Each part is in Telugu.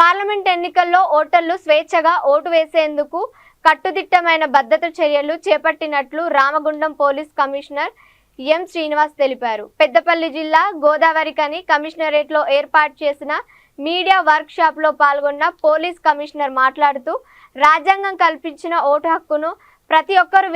పార్లమెంట్ ఎన్నికల్లో ఓటర్లు స్వేచ్ఛగా ఓటు వేసేందుకు కట్టుదిట్టమైన భద్రత చర్యలు చేపట్టినట్లు Ramagundam police commissioner M Srinivas తెలిపారు. పెద్దపల్లి జిల్లా గోదావరికని కమిషనరేట్లో ఏర్పాటు చేసిన మీడియా వర్క్ షాప్లో పాల్గొన్న పోలీస్ కమిషనర్ మాట్లాడుతూ రాజ్యాంగం కల్పించిన ఓటు హక్కును ప్రతి ఒక్కరూ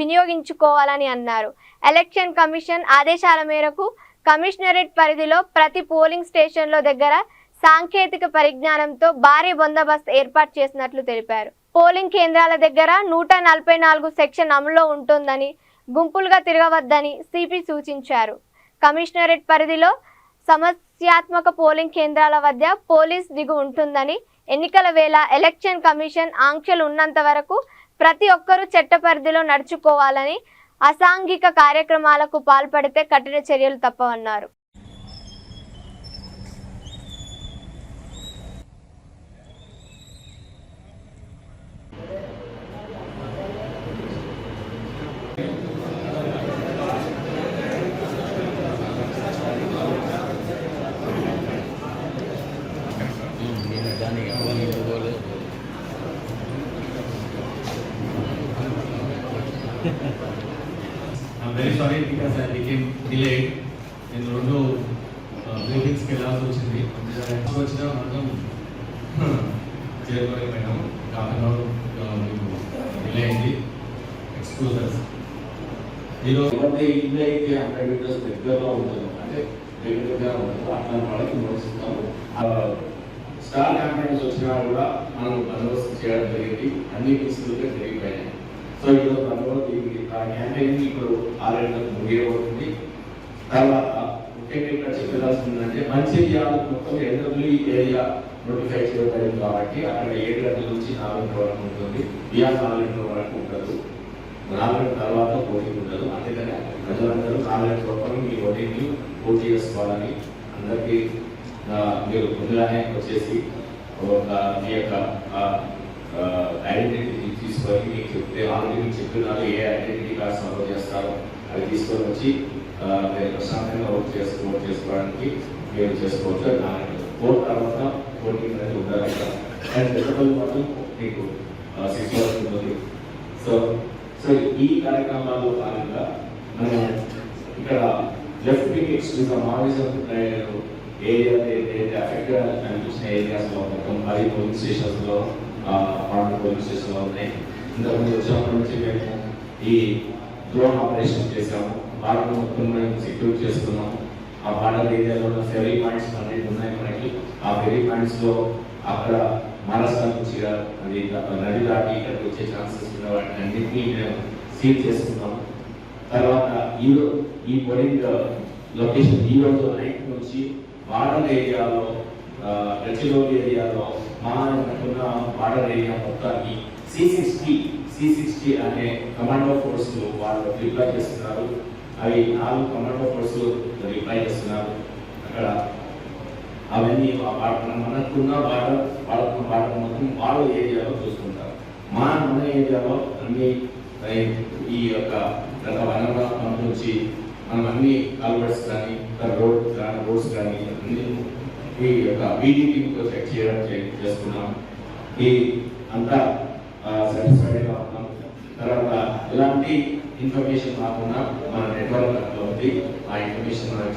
వినియోగించుకోవాలని అన్నారు. ఎలక్షన్ కమిషన్ ఆదేశాల మేరకు కమిషనరేట్ పరిధిలో ప్రతి పోలింగ్ స్టేషన్ల దగ్గర సాంకేతిక పరిజ్ఞానంతో భారీ బందోబస్తు ఏర్పాటు చేసినట్లు తెలిపారు. పోలింగ్ కేంద్రాల దగ్గర నూట నలభై నాలుగు సెక్షన్ అమల్లో ఉంటుందని గుంపులుగా తిరగవద్దని సిపి సూచించారు. కమిషనరేట్ పరిధిలో సమస్యాత్మక పోలింగ్ కేంద్రాల వద్ద పోలీస్ దిగు ఉంటుందని ఎన్నికల వేళ ఎలక్షన్ కమిషన్ ఆంక్షలు ఉన్నంత వరకు ప్రతి ఒక్కరూ చట్ట పరిధిలో నడుచుకోవాలని అసాంఘిక కార్యక్రమాలకు పాల్పడితే కఠిన చర్యలు తప్పవన్నారు నేను దానికి అవన్నీ పోలేదు I'm very sorry because I became delayed. నేను రెండు మీటింగ్స్కి వెళ్ళాల్సి వచ్చింది. వచ్చినా మాత్రం చేరుకోలేకపోయినాము హాఫ్ అన్ అవర్ మీకు డిలే అయింది. ఎక్స్క్యూజెస్ ఈరోజు ఎవరి ఇల్లు అయితే హండ్రెడ్ మీటర్స్ దగ్గరలో ఉంటుందో అంటే దగ్గర దగ్గర ఉంటుందో అట్లాంటి వాళ్ళకి నోటిస్తాము స్టార్ క్యాంపెయిన్స్ వచ్చినా కూడా మనం బందోబస్తు చేయడం జరిగింది. అన్ని పీసులుగా జరిగిపోయినాయి సో ఈరోజు బందోబస్తు ఆ క్యాంపెయిన్ ఇప్పుడు ఆరేళ్ళకు ముగియబోతుంది తర్వాత ముఖ్యంగా ఇక్కడ చెప్పాల్సిందంటే మంచిర్యాల మొత్తం ఎన్డబ్ల్యూ ఏరియా నోటిఫై చేయబడింది కాబట్టి అక్కడ ఏడు గంటల నుంచి నాలుగు గంటల వరకు ఉంటుంది. బిఆర్ నాలుగు గంటల వరకు ఉంటుంది. నాలుగు తర్వాత పోటీ ఉండదు. అందుకనే ప్రజలందరూ నాలుగు లోపల మీ ఓటీని పూర్తి చేసుకోవాలని అందరికీ మీరు ముందుగానే వచ్చేసి ఒక మీ యొక్క ఐడెంటిటీ తీసుకొని మీకు చెప్తే ఆల్రెడీ మీకు చెప్తున్నారు ఏ ఐడెంటిటీ కార్డ్స్ అమలు చేస్తారో అవి తీసుకొని వచ్చి మీరు ప్రశాంతంగా ఓట్ చేసుకో ఓట్ చేసుకోవడానికి మీరు చేసుకోవచ్చు. నా ఓట్ తర్వాత ఓటింగ్ అనేది ఉండాలి అండ్ మాత్రం మీకు సిక్స్ వరకు ఉంటుంది. సో సో ఈ కార్యక్రమాల్లో భాగంగా మనం ఇక్కడ left wing extremism Maoism area ఏదైతే అఫెక్ట్ అనిపించిన ఏరియాస్లో మొత్తం పది పోలీస్ స్టేషన్స్లో అపార్ట్మెంట్ పోలీస్ స్టేషన్లో ఉన్నాయి. ఇంతకుముందు వచ్చినప్పటి నుంచి మేము ఈ డ్రోన్ ఆపరేషన్ చేసాము బార్డర్ మొత్తం మేము సెక్యూర్ చేస్తున్నాము. ఆ బార్డర్ ఏరియాలో ఉన్న ఫెరీ పాయింట్స్ అనేది ఉన్నాయి మనకి. ఆ ఫెరీ పాయింట్స్లో అక్కడ మహారాష్ట్ర నుంచి అది నది దాటి ఇక్కడికి వచ్చే ఛాన్స్ వాటిని అన్నింటినీ మేము సీల్ చేసుకున్నాం తర్వాత ఈ ఈ పోలింగ్ లొకేషన్ ఈ రోజు నైట్ నుంచి బార్డర్ ఏరియాలో గచ్చిలోని ఏరియాలో మా ఉన్న బార్డర్ ఏరియా మొత్తాన్ని సి సిక్స్టీ సి సిక్స్టీ అనే కమాండో ఫోర్స్ వాళ్ళు రిప్లై చేస్తున్నారు. అవి నాలుగు కమాండో ఫోర్స్ రిప్లై చేస్తున్నారు. అక్కడ అవన్నీ మనకున్న వాటర్ వాళ్ళకున్న వాటర్ మొత్తం వాళ్ళ ఏరియాలో చూసుకుంటారు. మా ఏరియాలో అన్ని ఈ యొక్క గత వనరుల నుంచి మనం అన్ని కాల్వర్స్ కానీ రోడ్ కానీ రోడ్స్ కానీ అన్ని ఈ యొక్క బీడీపీతో చెక్ చేయడం చేస్తున్నాం. ఈ అంతా సాటిస్ఫైడ్గా ఉన్నాం. తర్వాత ఎలాంటి ఇన్ఫర్మేషన్ కాకుండా మన నెట్వర్క్ ఉంది. ఆ ఇన్ఫర్మేషన్ మనకి